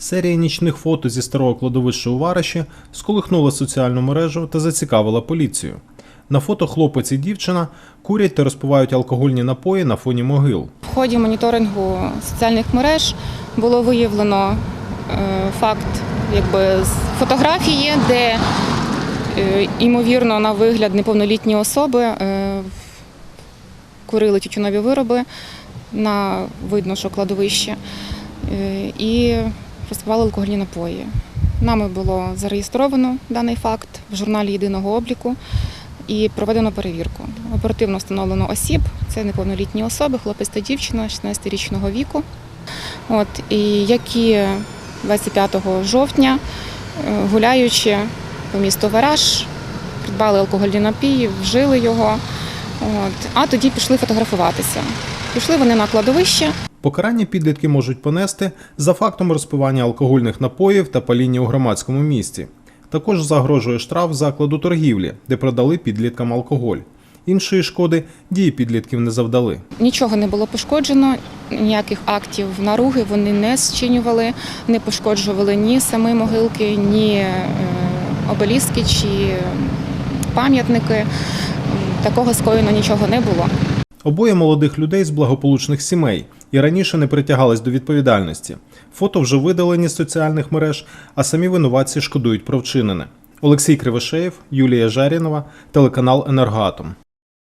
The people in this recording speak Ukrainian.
Серія нічних фото зі старого кладовища у Вараші сколихнула соціальну мережу та зацікавила поліцію. На фото хлопець і дівчина курять та розпивають алкогольні напої на фоні могил. В ході моніторингу соціальних мереж було виявлено е, факт якби, з фотографії, де е, ймовірно на вигляд неповнолітні особи е, курили тютюнові вироби на видно, що кладовище, і розпивали алкогольні напої. Нами було зареєстровано даний факт в журналі єдиного обліку і проведено перевірку. Оперативно встановлено осіб, це неповнолітні особи, хлопець та дівчина 16-річного віку. От, і які 25 жовтня, е, гуляючи по місту Вараж, придбали алкогольні напії, вжили його, от, а тоді пішли фотографуватися. Пішли вони на кладовище, Покарання підлітки можуть понести за фактом розпивання алкогольних напоїв та паління у громадському місці. Також загрожує штраф закладу торгівлі, де продали підліткам алкоголь. Іншої шкоди дії підлітків не завдали. Нічого не було пошкоджено, ніяких актів наруги вони не зчинювали, не пошкоджували ні самі могилки, ні е, обеліски чи пам'ятники. Такого скоєно нічого не було. Обоє молодих людей з благополучних сімей і раніше не притягались до відповідальності. Фото вже видалені з соціальних мереж, а самі винуватці шкодують про вчинене. Олексій Кривошеєв, Юлія Жарінова, телеканал Енергоатом.